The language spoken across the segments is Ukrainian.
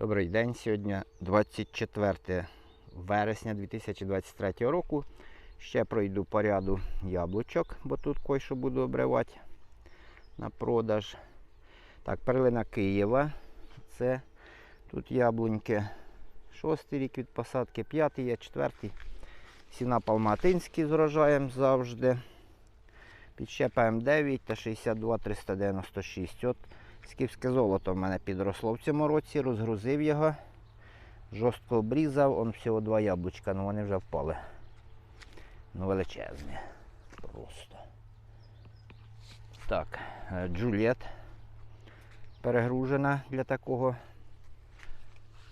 Добрий день. Сьогодні 24 вересня 2023 року. Ще пройду по ряду яблучок, бо тут кое-що буду обривати на продаж. Так, перлина Києва. Це тут яблуньки. Шостий рік від посадки, п'ятий є, четвертий. Сіна Палматинські з урожаєм завжди. Підщепа М9 та 62 396. От Скіфське золото в мене підросло в цьому році, розгрузив його, жорстко обрізав, он всього два яблучка, ну вони вже впали. Ну величезні. Просто. Так, е, Джульєт перегружена для такого.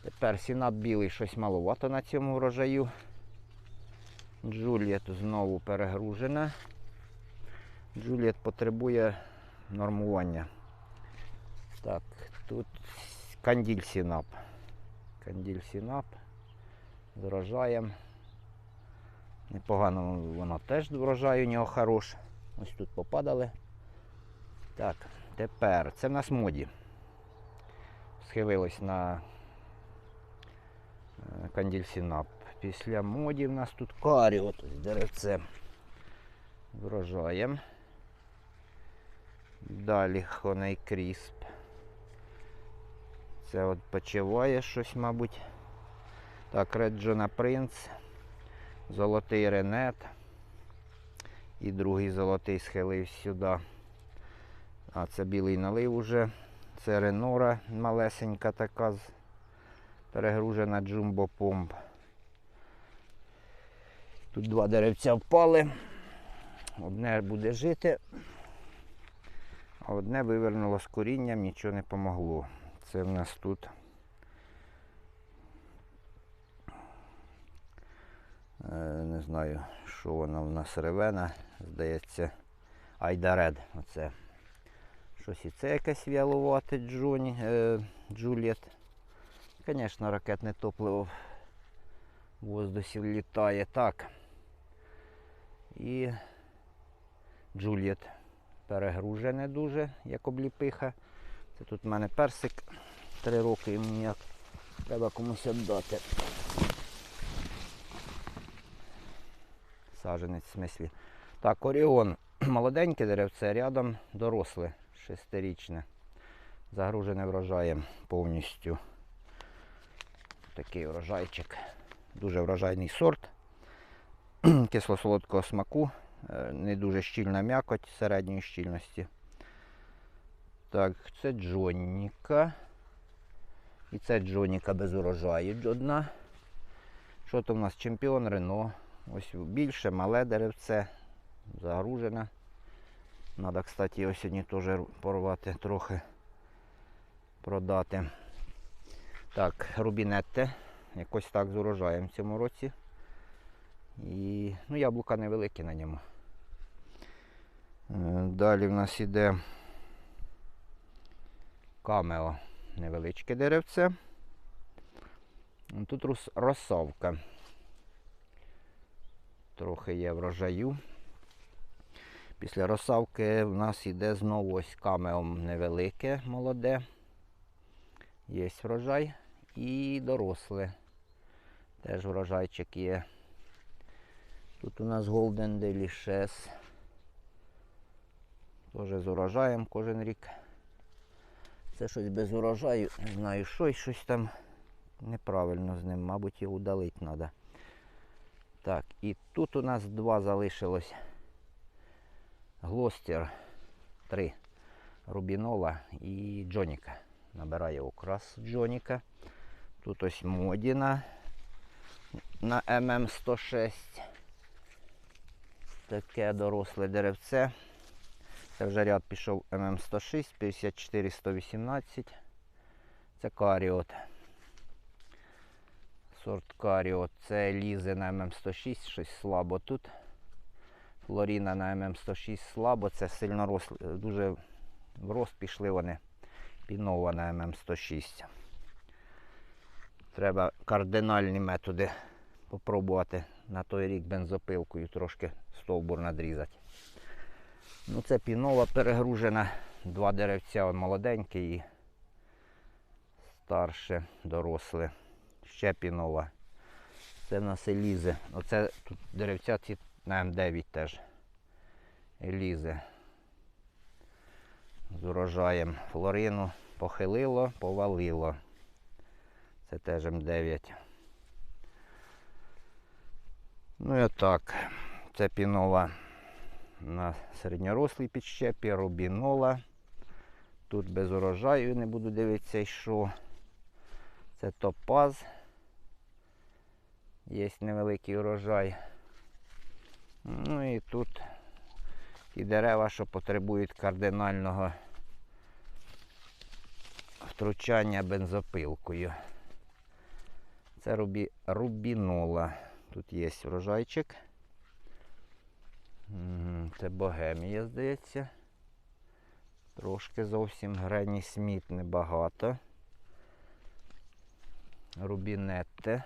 Тепер сінап білий щось маловато на цьому врожаю. Джульєт знову перегружена. Джульєт потребує нормування. Так, тут канділь сінап. Канділь сінап з врожаєм. Непогано воно теж врожай у нього хорош. Ось тут попадали. Так, тепер це в нас моді. Схилилось на е, канділь сінап. Після моді в нас тут каріот, ось деревце врожаєм. Далі Хоней Крісп. Це от почиває щось, мабуть. Так, Реджона Принц, Золотий Ренет. І другий золотий схилився сюди. А це білий налив уже. Це Ренора малесенька така перегружена Джумбо Помп. Тут два деревця впали. Одне буде жити, а одне вивернуло з корінням, нічого не помогло. Це в нас тут. Е, Не знаю, що вона в нас ревена. Здається, Айдаред. Оце. Щось і це якесь вялувате Джоні, е, Джуліет. Звісно, ракетне топливо в воздусі літає. Так. І Джуліет перегружене дуже, як обліпиха. Це тут в мене персик три роки йому ніяк. Треба комусь віддати. Саженець в смислі. Так, Оріон. Молоденьке деревце, рядом доросле, шестирічне. Загружене врожаєм повністю. Такий врожайчик. Дуже врожайний сорт. Кисло-солодкого смаку. Е, Не дуже щільна м'якоть середньої щільності. Так, це Джонніка. І це Джоніка без урожаю одна. Що то в нас? Чемпіон Рено. Ось більше, мале деревце. Загружене. Надо, кстати, його сьогодні теж порвати трохи. Продати. Так, рубінетте. Якось так з урожаєм в цьому році. І ну, яблука невеликі на ньому. Е, Далі в нас іде камео. Невеличке деревце. Тут розсавка. Трохи є врожаю. Після розсавки в нас іде знову ось камео невелике, молоде. Є врожай. І доросле. Теж врожайчик є. Тут у нас Golden Delicious. Теж з урожаєм кожен рік. Це щось без урожаю, не знаю, що щось там неправильно з ним, мабуть, його удалити треба. Так, і тут у нас два залишилось. Глостер 3 Рубінола і Джоніка. Набирає окрас Джоніка. Тут ось Модіна на ММ106. Таке доросле деревце. Це вже ряд пішов ММ106, 54 118. Це каріот. Сорт каріот. Це лізе на ММ106, щось слабо тут. Флоріна на ММ106 слабо, це сильно росли, дуже в рост пішли вони. Пінова на ММ106. Треба кардинальні методи попробувати на той рік бензопилкою трошки стовбур надрізати. Ну це пінова перегружена, два деревця он молоденькі і старше, доросле. Ще пінова. Це в нас Елізи. Оце тут деревця ці на М9 теж. Елізи. З урожаєм флорину похилило, повалило. Це теж М9. Ну і отак. Це пінова на середньорослій підщепі, рубінола. Тут без урожаю не буду дивитися, що. Це топаз. Є невеликий урожай. Ну і тут ті дерева, що потребують кардинального втручання бензопилкою. Це рубі... рубінола. Тут є врожайчик. Це богемія, здається. Трошки зовсім Грені Сміт небагато. Рубінетте.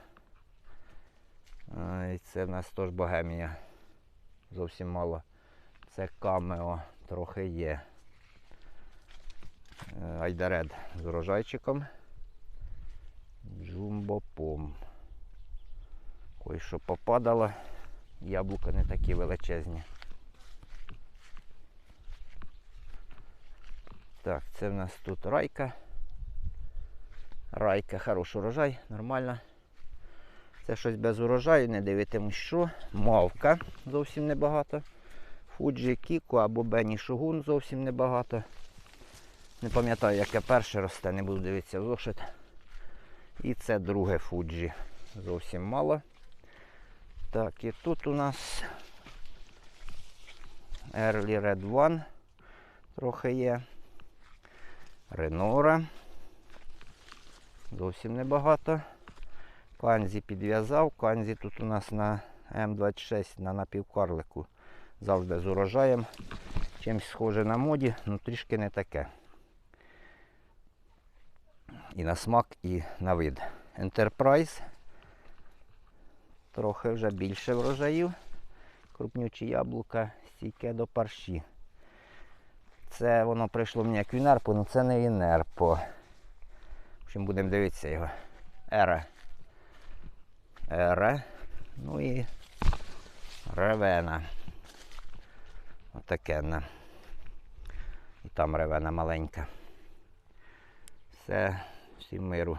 І це в нас теж богемія. Зовсім мало. Це камео трохи є. Е, Айдаред з урожайчиком. Джумбопом. Кой що попадало. Яблука не такі величезні. Так, це в нас тут райка. Райка, хороший урожай, нормально. Це щось без урожаю, не дивитимусь що. Мавка зовсім небагато. Фуджі Кіко або Бені Шугун зовсім небагато. Не пам'ятаю, яке перше росте, не буду дивитися в зошит. І це друге Фуджі. Зовсім мало. Так, і тут у нас Early Red One трохи є. Ренора. Зовсім небагато. Канзі підв'язав. Канзі тут у нас на М26 на напівкарлику. Завжди з урожаєм. Чимось схоже на моді, але трішки не таке. І на смак, і на вид. Enterprise. Трохи вже більше врожаїв. Крупнючі яблука, стійке до парші. Це воно прийшло мені як Вінерпо, але це не Вінерпо. В общем, будемо дивитися його. Ере. Ере. Ну і ревена. Отаке. на. І там ревена маленька. Все, всім миру.